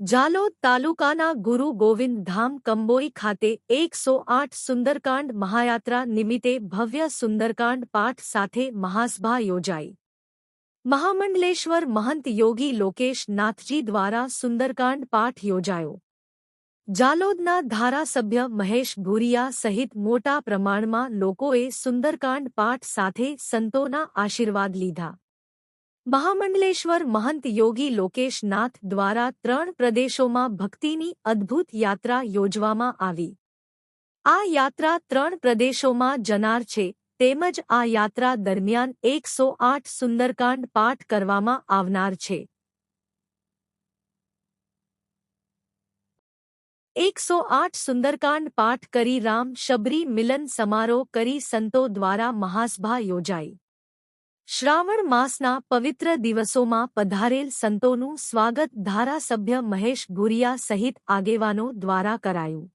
જાલોદ તાલુકાના ગુરુ ગોવિંદ ધામ કંબોઈ ખાતે એકસો આઠ સુંદરકાંડ મહાયાત્રા નિમિત્તે ભવ્ય સુંદરકાંડ પાઠ સાથે મહાસભા યોજાઈ મહામંડલેશ્વર મહંત યોગી લોકેશ નાથજી દ્વારા સુંદરકાંડ પાઠ યોજાયો જાલોદના ધારાસભ્ય મહેશ ભૂરિયા સહિત મોટા પ્રમાણમાં લોકોએ સુંદરકાંડ પાઠ સાથે સંતોના આશીર્વાદ લીધા મહામંડલેશ્વર મહંત યોગી લોકેશ નાથ દ્વારા ત્રણ પ્રદેશોમાં ભક્તિની અદ્ભુત યાત્રા યોજવામાં આવી આ યાત્રા ત્રણ પ્રદેશોમાં જનાર છે તેમજ આ યાત્રા દરમિયાન એકસો આઠ સુંદરકાંડ પાઠ કરવામાં આવનાર છે એકસો આઠ સુંદરકાંડ પાઠ કરી રામ શબરી મિલન સમારોહ કરી સંતો દ્વારા મહાસભા યોજાઈ શ્રાવણ માસના પવિત્ર દિવસોમાં પધારેલ સંતોનું સ્વાગત ધારાસભ્ય મહેશ ગુરિયા સહિત આગેવાનો દ્વારા કરાયું.